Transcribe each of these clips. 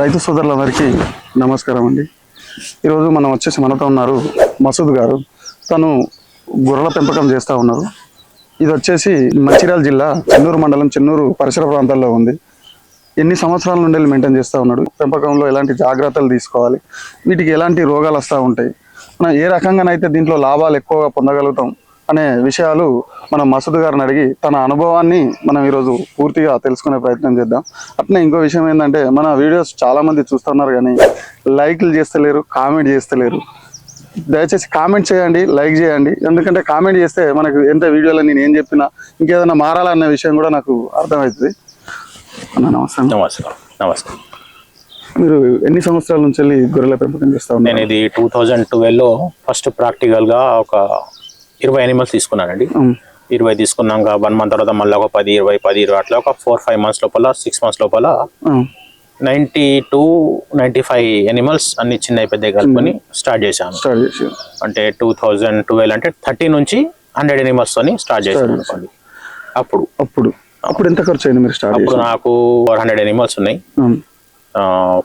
రైతు సోదరులందరికీ నమస్కారం అండి. ఈరోజు మనం వచ్చేసి మనతో ఉన్నారు మసూద్ గారు. తను గొర్రెల పెంపకం చేస్తూ ఉన్నారు. ఇది వచ్చేసి మంచిర్యాల జిల్లా చెన్నూరు మండలం చెన్నూరు పరిసర ప్రాంతాల్లో ఉంది. ఎన్ని సంవత్సరాల నుండి మెయింటైన్ చేస్తూ ఉన్నాడు? పెంపకంలో ఎలాంటి జాగ్రత్తలు తీసుకోవాలి? వీటికి ఎలాంటి రోగాలు వస్తూ ఉంటాయి? మనం ఏ రకంగానైతే దీంట్లో లాభాలు ఎక్కువగా పొందగలుగుతాం అనే విషయాలు మనం మసూద్ గారిని అడిగి తన అనుభవాన్ని మనం ఈరోజు పూర్తిగా తెలుసుకునే ప్రయత్నం చేద్దాం. అట్నే ఇంకో విషయం ఏంటంటే మన వీడియోస్ చాలా మంది చూస్తున్నారు కానీ లైక్లు చేస్తలేరు కామెంట్ చేస్తలేరు. దయచేసి కామెంట్ చేయండి లైక్ చేయండి. ఎందుకంటే కామెంట్ చేస్తే మనకు ఎంత వీడియోలో నేను ఏం చెప్పినా ఇంకేదైనా మారాలన్న విషయం కూడా నాకు అర్థమవుతుంది. అన్న నమస్తే నమస్కారం. నమస్కారం. మీరు ఎన్ని సంవత్సరాల నుంచి వెళ్ళి గొర్రెల పెంపకం చేస్తా నేను ఇది టూ థౌజండ్ ట్వెల్వ్లో ఫస్ట్ ప్రాక్టికల్గా ఒక ఇరవై యానిమల్స్ తీసుకున్నానండి. ఇరవై తీసుకున్నాక వన్ మంత్ తర్వాత మళ్ళీ ఒక పది ఇరవై పది ఇరవై అట్లా ఒక ఫోర్ ఫైవ్ మంత్స్ లోపల సిక్స్ మంత్స్ లోపల ఉమ్, ninety to ninety five animals అన్ని చిన్న పెద్ద కలుపుకొని స్టార్ట్ చేశాను. అంటే టూ థౌజండ్ ట్వెల్వ్ అంటే థర్టీ నుంచి హండ్రెడ్ యానిమల్స్ తోని స్టార్ట్ చేశాను అనుకోండి. అప్పుడు. అప్పుడు. అప్పుడు ఎంత ఖర్చు అయింది మీరు స్టార్ట్ అప్పుడు నాకు ఫోర్ హండ్రెడ్ యానిమల్స్ ఉన్నాయి.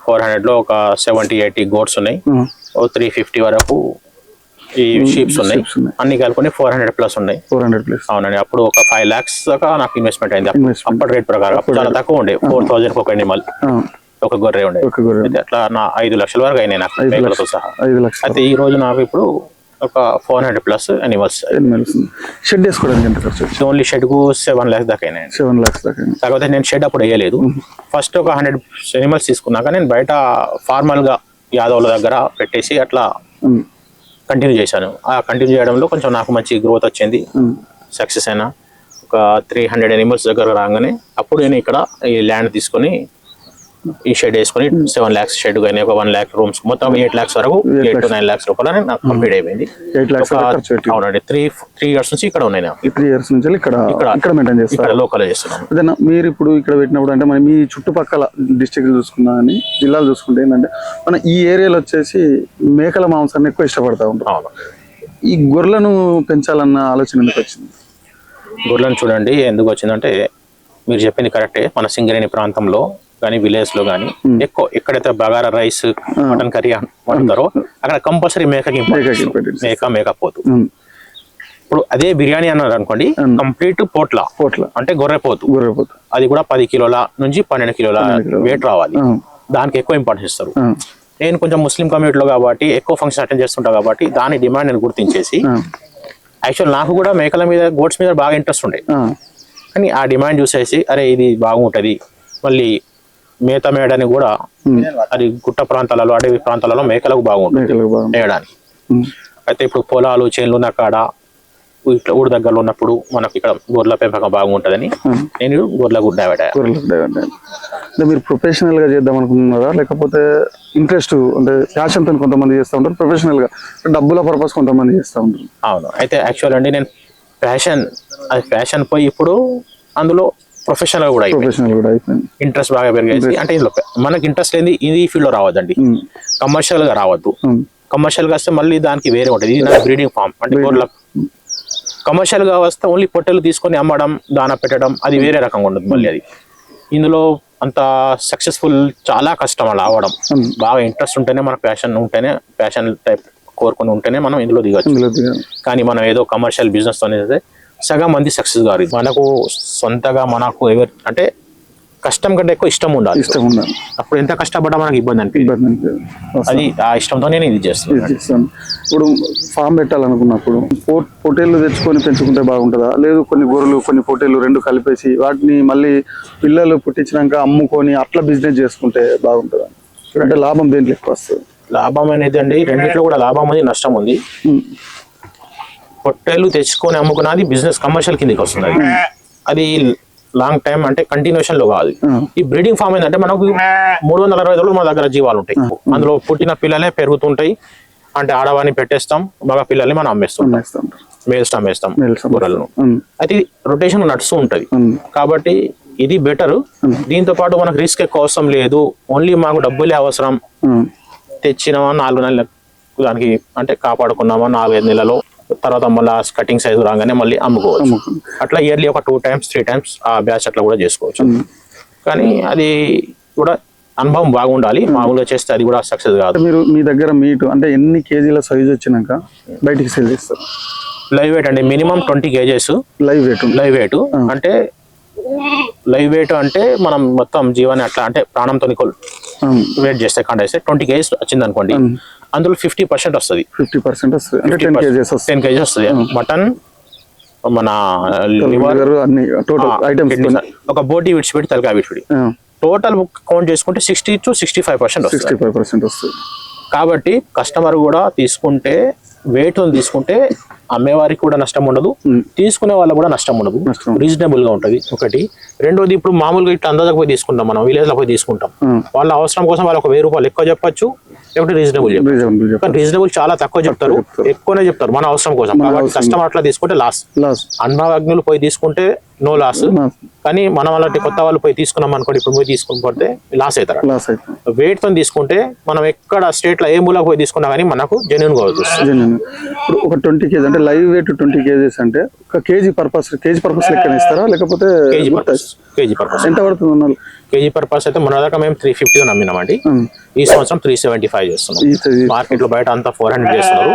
ఫోర్ హండ్రెడ్లో ఒక సెవెంటీ ఎయిటీ గోడ్స్ ఉన్నాయి. త్రీ ఫిఫ్టీ వరకు ఈ షీప్స్ ఉన్నాయి. అన్ని కలుపుకొని ఫోర్ హండ్రెడ్ ప్లస్ ఉన్నాయి. ఫోర్ హండ్రెడ్ ప్లేస్ అవునండి. అప్పుడు ఒక ఫైవ్ లాక్స్ దాకా నాకు ఇన్వెస్ట్మెంట్ అయింది. అప్పటి రేట్ ప్రకారం. అప్పుడు చాలా తక్కువ ఉండే. ఫోర్ థౌసండ్ ఒక ఎనిమల్ ఒక గొర్రె ఉండే. అట్లా నా ఐదు లక్షల వరకు అయినాయి నాకు మేకలతో సహా. ఐదు లక్షలు అయితే ఈ రోజు నాకు ఇప్పుడు ఒక four hundred plus animals animals shed వేసుకోవడానికి ఎంత ఖర్చు ఓన్లీ షెడ్కు సెవెన్ లాక్స్ దాకా అయినాయి సెవెన్ లాక్స్ దాకా. కాకపోతే నేను షెడ్ అప్పుడు వేయలేదు. ఫస్ట్ ఒక హండ్రెడ్ ఎనిమల్స్ తీసుకున్నాక నేను బయట ఫార్మల్గా యాదవ్ల దగ్గర పెట్టేసి అట్లా కంటిన్యూ చేశాను. ఆ కంటిన్యూ చేయడంలో కొంచెం నాకు మంచి గ్రోత్ వచ్చింది. సక్సెస్ అయినా. ఒక త్రీ హండ్రెడ్ ఎనిమల్స్ దగ్గర రాగానే అప్పుడు నేను ఇక్కడ ఈ ల్యాండ్ తీసుకొని ఈ షెడ్ వేసుకొని సెవెన్ ల్యాక్స్ షెడ్ కానీ ఒక వన్ ల్యాక్ రూమ్స్ మొత్తం ఎయిట్ ల్యాక్స్ వరకు ఎయిట్ టు నైన్ ల్యాక్స్ రూపాయలు నాకు కంప్లీట్ అయిపోయింది అవునండి త్రీ త్రీ ఇయర్స్ నుంచి ఇక్కడ ఉన్నాయి త్రీ ఇయర్స్ నుంచి ఇక్కడ ఇక్కడ- మెయింటైన్ చేస్తారు. లోకల్ చేస్తున్నాను అదేనా మీరు ఇప్పుడు ఇక్కడ పెట్టినప్పుడు అంటే మరి మీ చుట్టుపక్కల డిస్ట్రిక్ట్ చూసుకున్నా కానీ జిల్లాలు చూసుకుంటే ఏంటంటే మన ఈ ఏరియాలో వచ్చేసి మేకల మాంసాన్ని ఎక్కువ ఇష్టపడతా అవును. ఈ గొర్రెలను పెంచాలన్న ఆలోచన ఎందుకు వచ్చింది? గొర్రెలను చూడండి ఎందుకు వచ్చిందంటే మీరు చెప్పింది కరెక్టే మన సింగరేణి ప్రాంతంలో కానీ విలేజ్లో కానీ ఎక్కువ ఎక్కడైతే బగారా రైస్ మటన్ కర్రీ వండుతారో అక్కడ కంపల్సరీ మేకకి. మేక మేకపోతు ఉమ్, ఇప్పుడు అదే బిర్యానీ అన్నారు అనుకోండి కంప్లీట్ పోట్ల. పోట్ల. అంటే గొర్రెపోతు గొర్రె పోతు అది కూడా పది కిలోల నుంచి పన్నెండు కిలోల. వెయిట్ రావాలి. దానికి ఎక్కువ ఇంపార్టెన్స్ ఇస్తారు. నేను కొంచెం ముస్లిం కమ్యూనిటీలో కాబట్టి ఎక్కువ ఫంక్షన్ అటెండ్ చేస్తుంటా కాబట్టి దాని డిమాండ్ నేను గుర్తించేసి యాక్చువల్ నాకు కూడా మేకల మీద గోడ్స్ మీద బాగా ఇంట్రెస్ట్ ఉండే. కానీ ఆ డిమాండ్ చూసేసి అరే ఇది బాగుంటది. మళ్ళీ మేత మేయడానికి కూడా అది గుట్ట ప్రాంతాలలో అడవి ప్రాంతాలలో మేకలకు బాగుంటుంది. మేయడానికి. అయితే ఇప్పుడు పొలాలు చేన్లు ఉన్న కాడ ఇట్లా ఊరు దగ్గరలో ఉన్నప్పుడు మనకి ఇక్కడ గొర్రెల పెంపకం బాగుంటుందని. నేను గొర్రెల గుడ్డ. అంటే మీరు ప్రొఫెషనల్గా చేద్దాం అనుకుంటున్నారా? లేకపోతే ఇంట్రెస్ట్ అంటే ప్యాషన్తో కొంతమంది చేస్తూ ఉంటారు? ప్రొఫెషనల్గా. డబ్బుల పర్పస్ కొంతమంది చేస్తూ ఉంటారు. అవును. అయితే యాక్చువల్ అండి నేను ప్యాషన్ అది ప్యాషన్ పోయి ఇప్పుడు అందులో ప్రొఫెషనల్ కూడా అయిపోయింది. ప్రొఫెషనల్ కూడా అయిపోయింది. ఇంట్రెస్ట్ బాగా పెరిగేసి అంటే ఇందులో మనకి ఇంట్రెస్ట్ లేని ఇది ఈ ఫీల్డ్లో రావద్దండి. కమర్షియల్గా రావద్దు. కమర్షియల్గా వస్తే మళ్ళీ దానికి వేరే ఉంటుంది. ఇది నా బ్రీడింగ్ ఫామ్ అంటే గొర్రెల కమర్షియల్గా వస్తే ఓన్లీ పొట్టెలు తీసుకొని అమ్మడం దాన పెట్టడం అది వేరే రకంగా ఉంటుంది మళ్ళీ అది. ఇందులో అంత సక్సెస్ఫుల్ చాలా కష్టం అలా అవడం. బాగా ఇంట్రెస్ట్ ఉంటేనే మన ప్యాషన్ ఉంటేనే ప్యాషన్ టైప్ కోరుకుని ఉంటేనే మనం ఇందులో దిగచ్చు. కానీ మనం ఏదో కమర్షియల్ బిజినెస్ అనేది సగం మంది సక్సెస్ కాదు మనకు సొంతగా మనకు ఎవరు అంటే కష్టం కంటే ఎక్కువ ఇష్టం ఉండాలి. ఇష్టం ఉండాలి. అప్పుడు ఎంత కష్టపడ్డా మనకి ఇబ్బంది. వస్తాం. అది ఆ ఇష్టంతో నేను ఇది చేస్తాను. ఇప్పుడు ఫామ్ పెట్టాలనుకున్నప్పుడు పో- పొట్టేళ్ళు తెచ్చుకొని పెంచుకుంటే బాగుంటుందా? లేదు కొన్ని గొర్రెలు కొన్ని పొట్టేళ్ళు రెండు కలిపేసి వాటిని మళ్ళీ పిల్లలు పుట్టించినాక అమ్ముకొని అట్లా బిజినెస్ చేసుకుంటే బాగుంటుందా? అంటే లాభం దేంట్లో ఎక్కువ వస్తుంది? లాభం అనేది అండి రెండిట్లో కూడా లాభం ఉంది నష్టం ఉంది. పొట్టేలు తెచ్చుకొని అమ్ముకున్నది బిజినెస్ కమర్షియల్ కిందకి వస్తుంది అది. లాంగ్ టైం అంటే కంటిన్యూషన్లో కాదు. ఈ బ్రీడింగ్ ఫామ్ ఏంటంటే మనకు మూడు వందల అరవై రోజులు మన దగ్గర జీవాలు ఉంటాయి. అందులో పుట్టిన పిల్లలే పెరుగుతుంటాయి. అంటే ఆడవాన్ని పెట్టేస్తాం మగ పిల్లల్ని మనం అమ్మేస్తాం. మేల్స్ అమ్మేస్తాం ఉమ్, అయితే రొటేషన్ నడుస్తూ ఉంటది. కాబట్టి ఇది బెటర్ దీంతో పాటు మనకు రిస్క్ ఎక్కువ అవసరం లేదు. ఓన్లీ మాకు డబ్బులే అవసరం. తెచ్చినామా నాలుగు నెలలకు దానికి అంటే కాపాడుకున్నామా నాలుగైదు నెలలో. తర్వాత మళ్ళీ కటింగ్ సైజు రాగానే మళ్ళీ అమ్ముకోవచ్చు. అట్లా ఇయర్లీ ఒక టూ టైమ్స్ త్రీ టైమ్స్ ఆ బ్యాచ్ అట్లా కూడా చేసుకోవచ్చు. కానీ అది కూడా అనుభవం బాగుండాలి. మామూలుగా చేస్తే అది కూడా సక్సెస్ కాదు. మీరు మీ దగ్గర మీట్ అంటే ఎన్ని కేజీల సైజ్ వచ్చినాక బయటికి సేల్ చేస్తారు? లైవ్ వెయిట్ అండి minimum twenty kgs. Live weight live weight అంటే లైవ్ వెయిట్ అంటే మనం మొత్తం జీవాన్ని అట్లా అంటే ప్రాణంతో వెయిట్ చేస్తే కండ వేస్తే ట్వంటీ కేజీస్ వచ్చింది అనుకోండి అందులో ఫిఫ్టీ పర్సెంట్ వస్తుంది. ఫిఫ్టీ పర్సెంట్ వస్తుంది. అంటే టెన్ కేజెస్ వస్తుంది. టెన్ కేజీస్ వస్తుంది. మటన్ మన లివర్ అన్ని టోటల్ ఐటమ్స్ ఒక బోటీ విడిచిపెట్టి తలకాయ విడిచిపెట్టి. టోటల్ కౌంట్ చేసుకుంటే sixty to sixty five percent sixty five percent వస్తుంది. కాబట్టి కస్టమర్ కూడా తీసుకుంటే వెయిట్ తీసుకుంటే అమ్మేవారికి కూడా నష్టం ఉండదు. తీసుకునే వాళ్ళకి కూడా నష్టం ఉండదు. రీజనబుల్గా ఉంటది. ఒకటి. రెండోది ఇప్పుడు మామూలుగా ఇట్లా అందాజకు పోయి తీసుకుంటాం మనం విలేజ్లో పోయి తీసుకుంటాం. వాళ్ళ అవసరం కోసం వాళ్ళు ఒక వెయ్యి రూపాయలు ఎక్కువ చెప్పొచ్చు లేకపోతే రీజనబుల్ చెప్పచ్చు. రీజనబుల్ చెప్పండి కానీ రీజనబుల్ చాలా తక్కువ చెప్తారు. ఎక్కువనే చెప్తారు. మన అవసరం కోసం. కాబట్టి కస్టమర్ అట్లా తీసుకుంటే లాస్ అనుభవజ్ఞులు పోయి తీసుకుంటే నో లాస్ కానీ మనం అలాంటి కొత్త వాళ్ళు పోయి తీసుకున్నాం అనుకోండి ఇప్పుడు పోయి తీసుకుని పోతే లాస్ అవుతారు. వెయిట్తో తీసుకుంటే మనం ఎక్కడ స్టేట్లో ఏ మూలకు పోయి తీసుకున్నా కానీ మనకు జెన్యున్గా ఇప్పుడు ఒక ట్వంటీ కేజీ అంటే లైవ్ వెయిట్ ట్వంటీ కేజీస్ అంటే ఒక కేజీ పర్పస్ కేజీ పర్పస్ లెక్కన ఇస్తారా? లేకపోతే కేజీ పర్పస్ కేజీ పర్పస్ ఎంత పడుతుంది కేజీ పర్పస్ అయితే మన దాకా మేము త్రీ ఫిఫ్టీ నమ్మినామండి ఈ సంవత్సరం త్రీ సెవెంటీ ఫైవ్ చేస్తున్నాం మార్కెట్లో బయట అంతా ఫోర్ హండ్రెడ్ చేస్తున్నారు.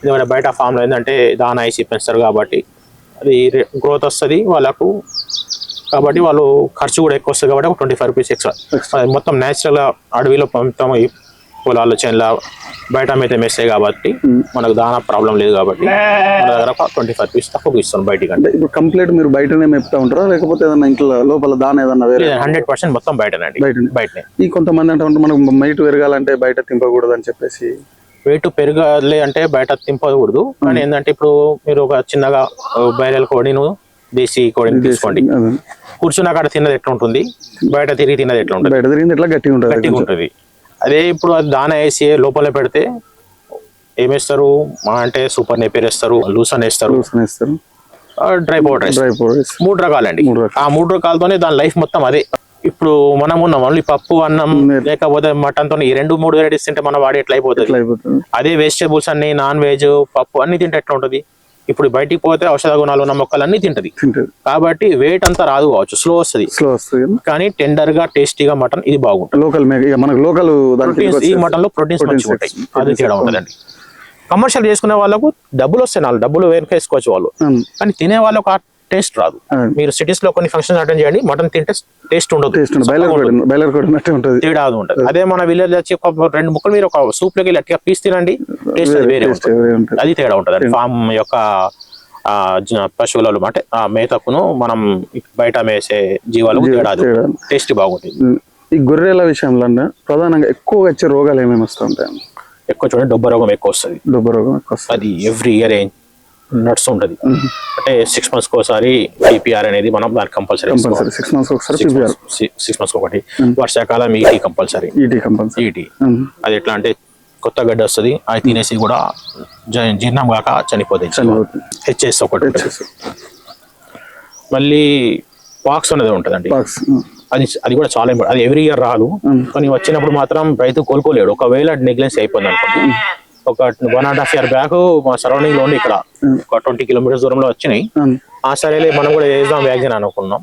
ఎందుకంటే బయట ఫామ్లో ఏంటంటే దానా ఐసీ పెంచుతారు కాబట్టి అది గ్రోత్ వస్తుంది వాళ్ళకు. కాబట్టి వాళ్ళు ఖర్చు కూడా ఎక్కువ వస్తుంది కాబట్టి ఒక ట్వంటీ ఫైవ్ రూపీస్ ఎక్స్ట్రా మొత్తం న్యాచురల్ అడవిలో ఈ పొలాల చేనుల బయట అయితే మెస్తాయి కాబట్టి మనకు దానా ప్రాబ్లం లేదు కాబట్టి మన దగ్గర ట్వంటీ ఫైవ్ రూపీస్ తక్కువ ఇస్తాం బయటికి అంటే. ఇప్పుడు కంప్లీట్ మీరు బయటనే మెప్తా ఉంటారా? లేకపోతే ఏదన్నా ఇంట్లో లోపల దాని ఏదన్నా వేరే హండ్రెడ్ పర్సెంట్ మొత్తం బయటనండి బయటనే. బయటనే. ఈ కొంతమంది అంటే మనకు మైట్ పెరగాలంటే బయట తింపకూడదు అని చెప్పేసి. వెయిట్ పెరగాలి అంటే బయట తింపకూడదు. కానీ ఏంటంటే ఇప్పుడు మీరు ఒక చిన్నగా బయలు కోడిను దేశీ కోడిని తీసుకోండి. కూర్చున్న కాడ తిన్నది ఎట్లా ఉంటుంది? బయట తిరిగి తిన్నది ఎట్లా ఉంటుంది? బయట తిరిగింది ఎట్లా గట్టిగా ఉంటుంది? గట్టిగా ఉంటుంది. అదే ఇప్పుడు అది దాన వేసి లోపల పెడితే ఏమేస్తారు? మా అంటే సూపర్ నేపేర్ వేస్తారు లూసన్ వేస్తారు డ్రై పౌడర్ డ్రై పౌడర్ మూడు రకాలండి. ఆ మూడు రకాలతోనే దాని లైఫ్ మొత్తం అదే. ఇప్పుడు మనం ఉన్నాం ఓన్లీ పప్పు అన్నం లేకపోతే మటన్తో ఈ రెండు మూడు వెరైటీస్ తింటే మన అయిపోతుంది ఎట్లా అయిపోతుంది అదే వెజిటేబుల్స్ అన్ని నాన్ వెజ్ పప్పు అన్ని తింటే ఎట్లా ఉంటది? ఇప్పుడు బయటికి పోతే ఔషధ గుణాలు ఉన్న మొక్కలు అన్ని తింటది. కాబట్టి వెయిట్ అంతా రాదు కావచ్చు స్లో వస్తుంది. స్లో వస్తుంది కానీ టెండర్గా టేస్టీగా మటన్ ఇది బాగుంటుంది. లోకల్ మనకు లోకల్ ఈ మటన్లో ప్రోటీన్స్ మంచిగా ఉంటాయి. అది తేడా ఉంటుందండి. కమర్షియల్ చేసుకునే వాళ్ళకు డబ్బులు వస్తాయి నాలుగు డబ్బులు వేరుకేసుకోవచ్చు వాళ్ళు. కానీ తినే వాళ్ళకు ఆ టేస్ట్ రాదు. మీరు సిటీస్లో కొన్ని ఫంక్షన్స్ అటెండ్ చేయండి మటన్ తింటే టేస్ట్ ఉండదు. బయలర్ ఉంటుంది. ఉంటుంది. అదే మన విలేజ్ వచ్చి ఒక రెండు ముక్కలు మీరు ఒక సూప్లోకి అట్లా పీస్ తినండి టేస్ట్ వేరే అది తేడా ఉంటుంది. ఫామ్ యొక్క పశువులలో అంటే ఆ మేతకును మనం బయట మేసే జీవాలకు తేడా. టేస్ట్ బాగుంటుంది. ఈ గొర్రెల విషయంలో ప్రధానంగా ఎక్కువ వచ్చే రోగాలు ఏమేమి వస్తూ ఉంటాయి ఎక్కువ చూడండి డొబ్బ రోగం ఎక్కువ వస్తుంది. దుబ్బ రోగం ఎక్కువ వస్తుంది. అది ఎవ్రీ ఇయర్ నడుస్తుంటది అంటే సిక్స్ మంత్స్ ఒకసారి పిపిఆర్ అనేది మనం దానికి కంపల్సరీ కంపల్సరీ సిక్స్ మంత్స్ ఒకసారి సిక్స్ మంత్స్ ఒకటి. వర్షాకాలం ET compulsory ET compulsory ET అది ఎట్లా అంటే కొత్త గడ్డ వస్తుంది అది తినేసి కూడా జీర్ణం కాక చనిపోతుంది. హెచ్ఎస్ ఒకటి. మళ్ళీ పాక్స్ అనేది ఉంటుందండి. అది అది కూడా చాలా ఇంపార్టెంట్ అది ఎవ్రీ ఇయర్ రాదు. కానీ వచ్చినప్పుడు మాత్రం రైతు కోలుకోలేడు. ఒకవేళ నెగ్లెన్స్ అయిపోయింది అనుకోండి ఒక one and half year back మా సరౌండింగ్లో ఉండి ఇక్కడ ఒక ట్వంటీ కిలోమీటర్స్ దూరంలో వచ్చినాయి. ఆ సరేలే మనం కూడా వేద్దాం వ్యాక్సిన్ అనుకున్నాం.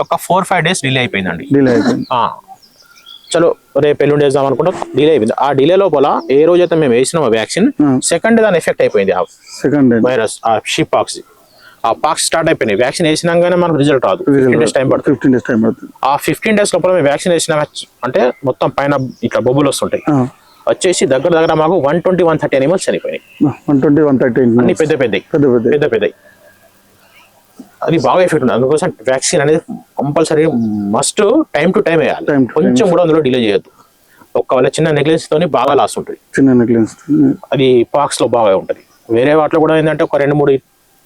ఒక ఫోర్ ఫైవ్ డేస్ డిలే అయిపోయిందండి. డిలే అయిపోయింది. ఆ, చలో రేపు ఎల్లుండి వేద్దాం అనుకుంటే డిలే అయిపోయింది. ఆ డిలే లోపల ఏ రోజైతే మేము వేసినాం వ్యాక్సిన్ Hmm. సెకండ్ దాని ఎఫెక్ట్ అయిపోయింది ఆ సెకండ్ వైరస్ ఆ షీప్ పాక్స్ ఆ పాక్స్ స్టార్ట్ అయిపోయినాయి. వ్యాక్సిన్ వేసినాగానే మనకు రిజల్ట్ రాదు. ఫిఫ్టీన్ డేస్ టైం పడుతుంది. ఫిఫ్టీన్ డేస్ టైం పడుతుంది. ఆ ఫిఫ్టీన్ డేస్ లోపల మేము వ్యాక్సిన్ వేసినా అంటే మొత్తం పైన ఇట్లా బొబ్బులు వస్తుంటాయి. వచ్చేసి దగ్గర దగ్గర మాకు one twenty one thirty animals చనిపోయినాయి. One twenty one thirty అన్ని పెద్ద పెద్ద. పెద్ద పెద్ద. పెద్దవి అది బాగా ఎఫెక్ట్ ఉంది. అందుకోసం వ్యాక్సిన్ అనేది compulsory must time to time వేయాలి. కొంచెం కూడా అందులో డిలే చేయొద్దు. ఒక్కవేళ చిన్న నెగ్లెన్స్ తోని బాగా లాస్ ఉంటుంది. చిన్న నెక్లెన్స్ అది పాక్స్లో బాగా ఉంటుంది. వేరే వాటిలో కూడా ఏంటంటే ఒక రెండు మూడు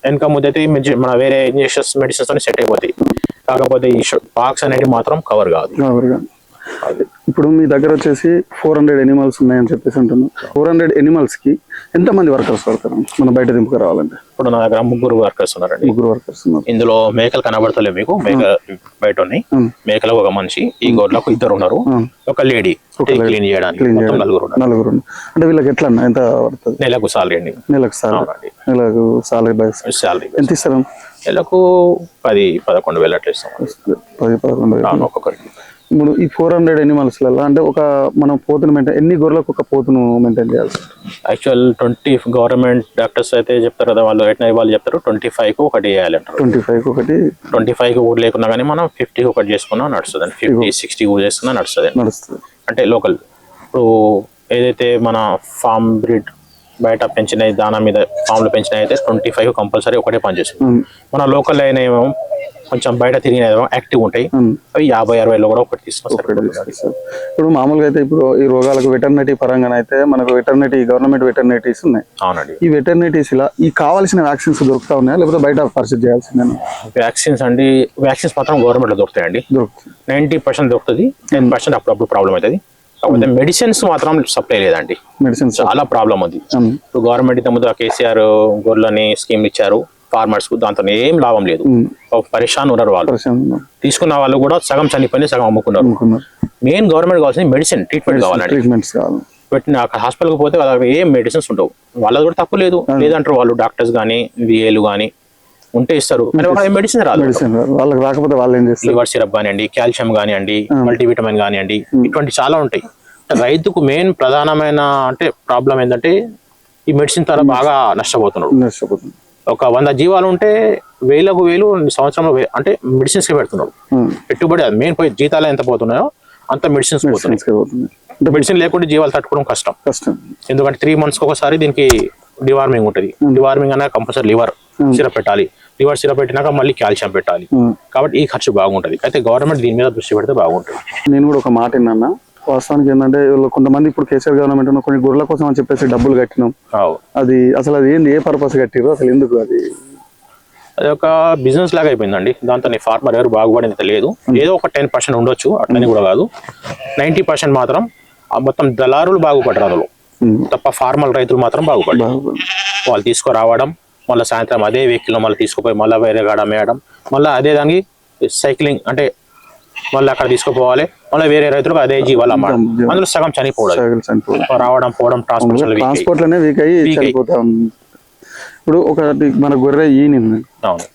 వెనక ముద్దైతే మన వేరే ఇంజెక్షన్స్ మెడిసిన్స్ తోని సెట్ అయిపోతాయి. కాకపోతే ఈ పాక్స్ అనేది మాత్రం కవర్ కాదు. ఇప్పుడు మీ దగ్గర వచ్చేసి ఫోర్ హండ్రెడ్ ఎనిమల్స్ ఉన్నాయని చెప్పేసి అంటున్నాను ఫోర్ హండ్రెడ్ ఎనిమల్స్కి ఎంత మంది వర్కర్స్ పడతారు? మనం బయట దింపుకు రావాలంటే. ఇప్పుడు నా దగ్గర ముగ్గురు వర్కర్స్ ఉన్నారండి. ముగ్గురు వర్కర్స్ ఉన్నారు. ఇందులో మేకలు కనబడతలేవు మీకు. మేక బయట ఉన్నాయి. మేకలకు ఒక మనిషి ఈ గోడ్లకు ఇద్దరు ఉన్నారు. ఒక లేడీ క్లీన్ చేయడానికి నలుగురు నలుగురు. అంటే వీళ్ళకి ఎట్లా? ఎంత పడుతుంది? నెలకు సాలరీ అండి. నెలకు సాలరీ నెలకు సాలరీ బైస్ సాలరీ ఎంత ఇస్తారు? నెలకు పది పదకొండు వేలు అట్లా ఇస్తాం పది పదకొండు ఒక్కొక్కరికి. ఇప్పుడు ఈ ఫోర్ హండ్రెడ్ ఎనిమల్స్లలో అంటే ఒక మనం పోతును మెయింటైన్ ఎన్ని గొర్రెలకు ఒక పోతును మెయింటైన్ చేయాలి? యాక్చువల్ ట్వంటీ గవర్నమెంట్ డాక్టర్స్ అయితే చెప్తారు కదా వాళ్ళు వెటనరీ వాళ్ళు చెప్తారు? ట్వంటీ ఫైవ్కు ఒకటి వేయాలంటారు ట్వంటీ ఫైవ్ ఒకటి. ట్వంటీ ఫైవ్కి కూడా లేకున్నా కానీ మనం ఫిఫ్టీ ఒకటి చేసుకున్నా నడుస్తుంది అండి ఫిఫ్టీ సిక్స్టీ కూడా చేసుకున్నా నడుస్తుంది నడుస్తుంది. అంటే లోకల్ ఇప్పుడు ఏదైతే మన ఫామ్ బ్రీడ్ బయట పెంచిన దానా మీద ఫామ్లో పెంచిన అయితే ట్వంటీ ఫైవ్ కంపల్సరీ ఒకటే పనిచేస్తుంది. మన లోకల్ అయిన ఏమో కొంచెం బయట తిరిగిన యాక్టివ్ ఉంటాయి. అవి యాభై అరవైలో కూడా ఒకటి సార్. ఇప్పుడు మామూలుగా అయితే ఇప్పుడు ఈ రోగాలకు వెటర్నరీ పరంగా అయితే మనకు వెటర్నరీ గవర్నమెంట్ వెటర్నరీస్ ఉన్నాయి. అవునండి. ఈ వెటర్నరీస్ ఇలా ఈ కావాల్సిన వ్యాక్సిన్స్ దొరుకుతా ఉన్నాయా? లేకపోతే బయట పర్చేజ్ చేయాల్సిందేనా? వ్యాక్సిన్స్ అండి వ్యాక్సిన్స్ మాత్రం గవర్నమెంట్లో దొరుకుతాయండి. దొరుకుతుంది నైంటీ పర్సెంట్ దొరుకుతుంది టెన్ పర్సెంట్ అప్పుడప్పుడు ప్రాబ్లం అవుతుంది. కాకపోతే మెడిసిన్స్ మాత్రం సప్లై లేదండి. మెడిసిన్స్. చాలా ప్రాబ్లం ఉంది ఇప్పుడు గవర్నమెంట్ ఇంత ముందు కేసీఆర్ గొర్రెలని స్కీమ్ ఇచ్చారు. ఫార్మర్స్కు దాంతో ఏం లాభం లేదు. పరిశాన్ ఉన్నారు వాళ్ళు. తీసుకున్న వాళ్ళు కూడా సగం చనిపోయి సగం అమ్ముకున్నారు. మెయిన్ గవర్నమెంట్ కావాల్సింది మెడిసిన్ ట్రీట్మెంట్ కావాలండి ట్రీట్మెంట్స్ కావాలి. పెట్టిన అక్కడ హాస్పిటల్కి పోతే వాళ్ళకి ఏం మెడిసిన్స్ ఉండవు. వాళ్ళది కూడా తప్పు లేదు. లేదంటారు వాళ్ళు డాక్టర్స్ కానీ విఏలు కానీ ఉంటే ఇస్తారు. మెడిసిన్ రాదు. వాళ్ళకి రాకపోతే వాళ్ళు ఏం చేస్తారు? లివర్ సిరప్ కానివ్వండి కాల్షియం కానివ్వండి మల్టీవిటమిన్ కానివ్వండి ఇటువంటి చాలా ఉంటాయి. రైతుకు మెయిన్ ప్రధానమైన అంటే ప్రాబ్లం ఏంటంటే ఈ మెడిసిన్ ద్వారా బాగా నష్టపోతున్నాడు నష్టపోతుంది ఒక వంద జీవాలు ఉంటే వేలకు వేలు సంవత్సరంలో అంటే మెడిసిన్స్కి పెడుతున్నాడు. పెట్టుబడి అది మెయిన్ పోయి జీతాలు ఎంత పోతున్నాయో అంత మెడిసిన్స్ పోతున్నాయి. మెడిసిన్ లేకుండా జీవాలు తట్టుకోవడం కష్టం. కష్టం. ఎందుకంటే త్రీ మంత్స్కి ఒకసారి దీనికి డివార్మింగ్ ఉంటుంది. డివార్మింగ్ అన్నా కంపల్సరీ లివర్ సిరప్ పెట్టాలి. లివర్ సిరప్ పెట్టినాక మళ్ళీ కాల్షియం పెట్టాలి. ఉమ్. కాబట్టి ఈ ఖర్చు బాగుంటుంది. అయితే గవర్నమెంట్ దీని మీద దృష్టి పెడితే బాగుంటుంది. నేను కూడా ఒక మాట విన్నా వాస్తవానికి ఏంటంటే వీళ్ళు కొంతమంది ఇప్పుడు కేసీఆర్ గవర్నమెంట్ ఉన్న కొన్ని గొర్రెల కోసం అని చెప్పేసి డబ్బులు కట్టినాం. అది అసలు అది ఏంది? ఏ పర్పస్ కట్టిరు అసలు ఎందుకు అది? అది ఒక బిజినెస్ లాగా అయిపోయిందండి. దాంతో ఫార్మర్ ఎవరు బాగుపడింది లేదు ఏదో ఒక టెన్ పర్సెంట్ ఉండొచ్చు అట్లని కూడా కాదు. నైంటీ పర్సెంట్ మాత్రం మొత్తం దళారులు బాగుపడరు అందులో. తప్ప ఫార్మల్ రైతులు మాత్రం బాగుపడరు. వాళ్ళు తీసుకురావడం మళ్ళీ సాయంత్రం అదే వెహికల్ మళ్ళీ తీసుకుపోయి మళ్ళీ వేరే కాడ మేయడం మళ్ళీ అదే దానికి సైక్లింగ్ అంటే మళ్ళీ అక్కడ తీసుకుపోవాలి. మళ్ళీ వేరే రైతులకు అదే జీవాలు అమ్మడం అందులో సగం చనిపోవడం. రావడం పోవడం ట్రాన్స్పోర్ట్లోనే వీక్ అయ్యి. ఇప్పుడు ఒకటి మన గొర్రె ఈనింది అవును.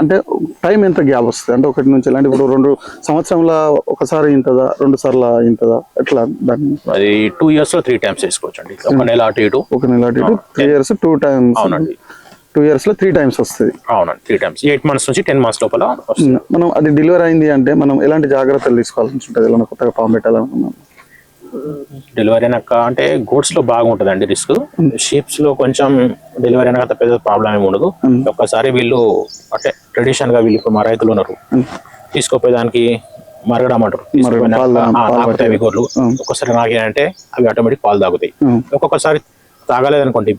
అంటే టైం ఎంత గ్యాప్ వస్తుంది? అంటే ఒకటి నుంచి అంటే ఇప్పుడు రెండు సంవత్సరంలో ఒకసారి ఇంతదా రెండు సార్లు ఇంతదా? ఎట్లా దాన్ని? అది టూ ఇయర్స్లో త్రీ టైమ్స్ వేసుకోవచ్చు అండి ఒక నెల అటు ఇటు. ఒక నెల అటు ఇటు త్రీ ఇయర్స్ టూ టైమ్స్ అవునండి. టూ ఇయర్స్లో త్రీ టైమ్స్ వస్తుంది. అవునండి త్రీ టైమ్స్ ఎయిట్ మంత్స్ నుంచి టెన్ మంత్స్ లోపల మనం అది డెలివరీ అయింది అంటే మనం ఎలాంటి జాగ్రత్తలు తీసుకోవాల్సి ఉంటుంది? ఇలా కొత్తగా పాము పెట్టాలనుకున్నాం డెలివరీ అయినాక అంటే గోడ్స్లో బాగుంటుంది అండి రిస్క్ షీప్స్లో కొంచెం డెలివరీ అయినాక పెద్ద ప్రాబ్లం ఏమి ఉండదు. ఒక్కసారి వీళ్ళు అంటే ట్రెడిషన్గా వీళ్ళు ఇప్పుడు మా రైతులు ఉన్నారు. తీసుకోపోయి దానికి మరగడం అంటారు. అవి గొర్రెలు. ఒక్కసారి నాకేనంటే అవి ఆటోమేటిక్ పాలు తాగుతాయి. ఒక్కొక్కసారి తాగలేదనుకోండి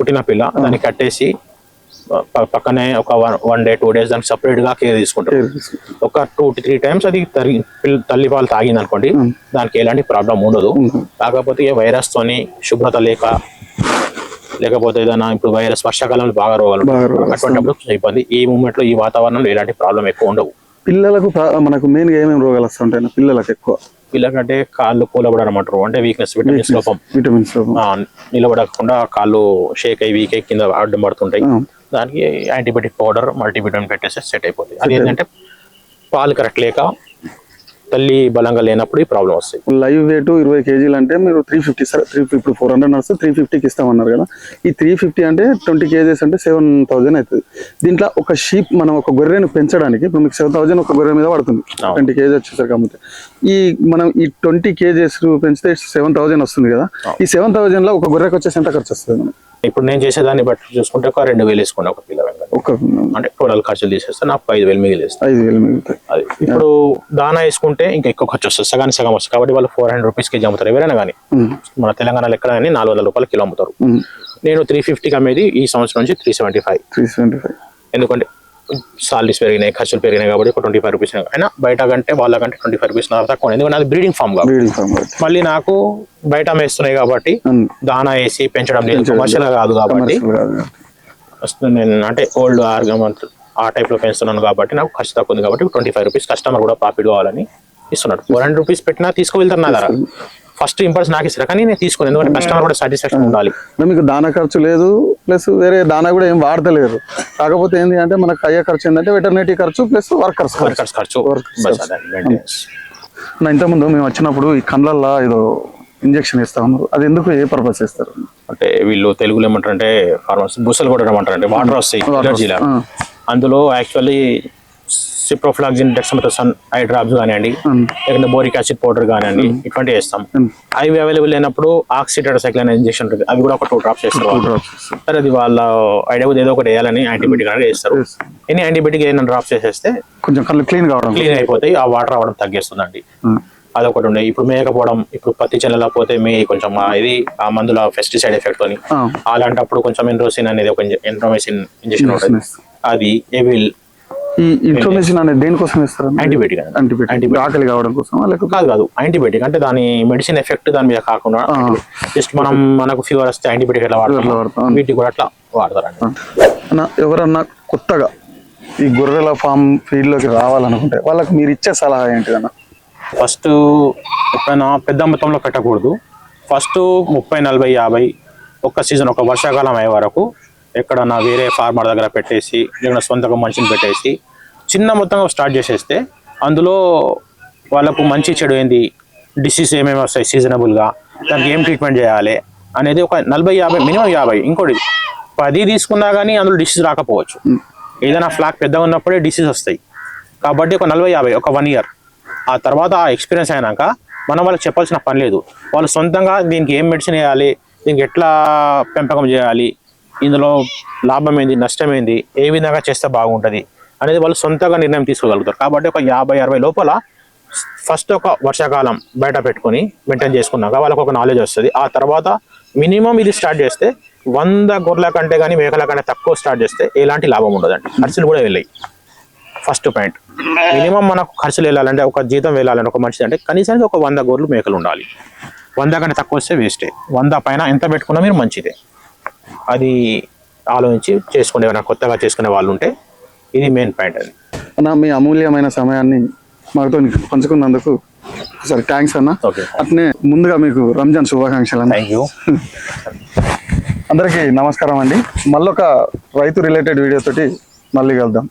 పుట్టిన పిల్ల దాన్ని కట్టేసి పక్కనే ఒక వన్ డే టూ డేస్ దానికి సపరేట్గా కేర్ తీసుకుంటారు. ఒక టూ త్రీ టైమ్స్ అది తల్లి పాలు తాగింది అనుకోండి దానికి ఎలాంటి ప్రాబ్లం ఉండదు. కాకపోతే వైరస్ తోని శుభ్రత లేక లేకపోతే ఏదైనా ఇప్పుడు వైరస్ వర్షాకాలంలో బాగా రోగాలు అటువంటిప్పుడు ఇబ్బంది. ఈ మూమెంట్లో ఈ వాతావరణంలో ఎలాంటి ప్రాబ్లం ఎక్కువ ఉండవు. పిల్లలకు మనకు మెయిన్గా ఏమేమి రోగాలు వస్తుంటాయి పిల్లలకు ఎక్కువ. పిల్లకంటే కాళ్ళు కూలబడడం అంటారు అంటే వీక్నెస్ విటమిన్స్ లోపం. విటమిన్స్ ఆ, నిలబడకుండా కాళ్ళు షేక్ అయ్యి వీక్ అయ్యి కింద అడ్డం పడుతుంటాయి. దానికి యాంటీబయాటిక్ పౌడర్ మల్టీవిటమిన్ పెట్టేస్తే సెట్ అయిపోతుంది అది ఏంటంటే పాలు కరెక్ట్ లేక తల్లి బలంగా లేనప్పుడు ఈ ప్రాబ్లం వస్తాయి లైవ్ వెయిట్ ఇరవై కేజీలు అంటే మీరు త్రీ ఫిఫ్టీ సరే త్రీ ఇప్పుడు ఫోర్ హండ్రెడ్ నడిస్తే త్రీ ఫిఫ్టీకి ఇస్తామన్నారు కదా. ఈ త్రీ ఫిఫ్టీ అంటే ట్వంటీ కేజీస్ అంటే సెవెన్ థౌజండ్ అవుతుంది. దీంట్లో ఒక షీప్ మనం ఒక గొర్రెను పెంచడానికి ఇప్పుడు మీకు సెవెన్ థౌజండ్ ఒక గొర్రె మీద పడుతుంది. ట్వంటీ కేజీ వచ్చేసరికి అమ్మితే. ఈ మనం ఈ ట్వంటీ కేజీస్ పెంచితే సెవెన్ థౌజండ్ వస్తుంది కదా. ఈ సెవెన్ థౌజండ్లో ఒక గొర్రెకి వచ్చేసి ఎంత ఖర్చు వస్తుంది? మనం ఇప్పుడు నేను చేసేదాన్ని బట్టి చూసుకుంటే ఒక రెండు వేలు వేసుకోండి ఒక పిల్ల వెంగ. ఒక అంటే టోటల్ ఖర్చులు తీసేస్తే నాకు ఐదు వేలు మిగిలిస్తాయి ఐదు వేలు మిగులుతాయి. అది. ఇప్పుడు దానా వేసుకుంటే ఇంకా ఎక్కువ ఖర్చు వస్తుంది. సగానికి సగం వస్తుంది. కాబట్టి వాళ్ళు ఫోర్ హండ్రెడ్ రూపీస్ కేజీ అమ్ముతారు. ఎవరైనా కానీ ఉమ్, మన తెలంగాణలో ఎక్కడ కానీ నాలుగు వందల రూపాయలు కిలో అమ్ముతారు. ఉమ్, నేను త్రీ ఫిఫ్టీకి అమ్మేది ఈ సంవత్సరం నుంచి three seventy five three seventy five ఎందుకంటే సాలరీస్ పెరిగినాయి ఖర్చులు పెరిగినాయి కాబట్టి ఒక ట్వంటీ ఫైవ్ రూపీస్ అయినా బయట కంటే వాళ్ళకంటే ట్వంటీ ఫైవ్ రూపీస్ నాకు తక్కువ ఎందుకంటే అది బ్రీడింగ్ ఫామ్ కాబట్టి. మళ్ళీ నాకు బయట మేస్తున్నాయి కాబట్టి దానా వేసి పెంచడం లేదు. కమర్షియల్ కాదు కాబట్టి. నేను అంటే ఓల్డ్ ఆర్గమెంట్ ఆ టైప్లో పెంచుతున్నాను కాబట్టి నాకు ఖర్చు తక్కువ ఉంది కాబట్టి ట్వంటీ ఫైవ్ రూపీస్ కస్టమర్ కూడా ప్రాఫిట్ కావాలని ఇస్తున్నాడు. ఫోర్ హండ్రెడ్ రూపీస్ పెట్టినా తీసుకువెళ్తారు నా ఫస్ట్ ఇంపల్స్ నాకు ఇస్తారు? కానీ నేను తీసుకుని ఎందుకంటే కస్టమర్ కూడా సాటిస్ఫాక్షన్ ఉండాలి. మీకు దానా ఖర్చు లేదు ప్లస్ వేరే దానా కూడా ఏం వాడతలేరు కాకపోతే ఏంటి అంటే మనకు అయ్యే ఖర్చు ఏంటంటే వెటర్నరీ ఖర్చు ప్లస్ వర్కర్స్ ఖర్చు. వర్కర్స్ ఖర్చు. ఇంతకుముందు మేము వచ్చినప్పుడు ఈ కండ్లల్లో ఏదో ఇంజెక్షన్ ఇస్తా ఉన్నారు. అది ఎందుకు ఏ పర్పస్ ఇస్తారు అంటే వీళ్ళు తెలుగులో ఏమంటారంటే ఫార్మర్స్ బుసలు కొట్టడం అంటారు అంటే వాటర్ వస్తాయి. అందులో actually ciprofloxacin dexamethasone eye drops కానివ్వండి. లేకుంటే బోరిక్ యాసిడ్ పౌడర్ కానివ్వండి ఇటువంటివి వేస్తాం. అవి అవైలబుల్ లేనప్పుడు ఆక్సిటెట్రాసైక్లిన్ అనే ఇంజెక్షన్ ఉంటుంది అవి కూడా ఒక టూ డ్రాప్స్ వేస్తారు. సరే అది వాళ్ళ ఐడియా ఏదో ఒకటి వేయాలని యాంటీబయాటిక్ అనేది వేస్తారు. ఎన్ని యాంటీబయాటిక్ ఏదైనా డ్రాప్స్ వేసేస్తే కొంచెం కళ్ళు క్లీన్ కావడం క్లీన్ అయిపోతాయి ఆ వాటర్ రావడం తగ్గిస్తుందండి. అదొకటి ఉండే ఇప్పుడు మేయకపోవడం ఇప్పుడు పత్తి చెల్లెలా పోతే మే కొంచెం ఇది ఆ మందుల పెస్టిసైడ్ ఎఫెక్ట్ అని. అలాంటప్పుడు కొంచెం ఎండ్రోసిన్ అనేది ఒక ఎండ్రోమైసిన్ ఇంజెక్షన్ ఉంటుంది. అది ఎవిల్ ఈ ఇన్ఫర్మేషన్ అనేది దేనికోసం ఇస్తారు యాంటీబయాటిక్ యాంటీబయాటిక్ ఆకలి కావడం కోసం కాదు కాదు. యాంటీబయాటిక్ అంటే దాని మెడిసిన్ ఎఫెక్ట్ దాని మీద కాకుండా జస్ట్ మనం మనకు ఫీవర్ వస్తే యాంటీబయాటిక్ ఎట్లా వాడతాం. వీటికి కూడా అట్లా వాడతారండి. ఎవరన్నా కొత్తగా ఈ గొర్రెల ఫామ్ ఫీల్డ్లోకి రావాలనుకుంటే వాళ్ళకి మీరు ఇచ్చే సలహా ఏంటిదన్న ఫస్ట్ ఎప్పుడైనా పెద్ద మొత్తంలో పెట్టకూడదు ఫస్ట్ ముప్పై నలభై యాభై ఒక్క సీజన్ ఒక వర్షాకాలం అయ్యే వరకు ఎక్కడన్నా వేరే ఫార్మర్ దగ్గర పెట్టేసి లేకుండా సొంతగా మనిషిని పెట్టేసి చిన్న మొత్తంగా స్టార్ట్ చేసేస్తే అందులో వాళ్ళకు మంచి చెడు ఏంది డిసీజ్ ఏమేమి వస్తాయి సీజనబుల్గా దానికి ఏం ట్రీట్మెంట్ చేయాలి అనేది ఒక నలభై యాభై మినిమం యాభై ఇంకోటి పది తీసుకున్నా కానీ అందులో డిసీజ్ రాకపోవచ్చు. ఏదైనా ఫ్లాక్ పెద్దగా ఉన్నప్పుడే డిసీజ్ వస్తాయి. కాబట్టి ఒక నలభై యాభై ఒక వన్ ఇయర్ ఆ తర్వాత ఆ ఎక్స్పీరియన్స్ అయినాక మనం వాళ్ళకి చెప్పాల్సిన పని లేదు. వాళ్ళు సొంతంగా దీనికి ఏం మెడిసిన్ వేయాలి దీనికి ఎట్లా పెంపకం చేయాలి ఇందులో లాభం ఏంది నష్టం ఏంది ఏ విధంగా చేస్తే బాగుంటుంది? అనేది వాళ్ళు సొంతంగా నిర్ణయం తీసుకోగలుగుతారు. కాబట్టి ఒక యాభై అరవై లోపల ఫస్ట్ ఒక వర్షాకాలం బయట పెట్టుకొని మెయింటైన్ చేసుకున్నాక వాళ్ళకు ఒక నాలెడ్జ్ వస్తుంది. ఆ తర్వాత మినిమం ఇది స్టార్ట్ చేస్తే వంద గొర్రెల కంటే కానీ మేకల కంటే తక్కువ స్టార్ట్ చేస్తే ఎలాంటి లాభం ఉండదండి. ఖర్చులు కూడా వెళ్ళాయి. First point. మినిమం మనకు ఖర్చులు వెళ్ళాలంటే ఒక జీతం వెళ్ళాలంటే ఒక మనిషి అంటే కనీసానికి ఒక వంద గొర్రెలు మేకలు ఉండాలి. వంద కంటే తక్కువ వస్తే వేస్టే. వంద పైన ఎంత పెట్టుకున్నా మీరు మంచిదే. అది ఆలోచించి చేసుకునే కొత్తగా చేసుకునే వాళ్ళు ఉంటే ఇది మెయిన్ పాయింట్ అది. అన్న మీ అమూల్యమైన సమయాన్ని మాతో పంచుకున్నందుకు సరే థ్యాంక్స్ అన్న. ఓకే అట్నే ముందుగా మీకు రంజాన్ శుభాకాంక్షలు అన్న. అందరికీ నమస్కారం అండి. మళ్ళొక రైతు రిలేటెడ్ వీడియో తోటి మళ్ళీ కలుద్దాం.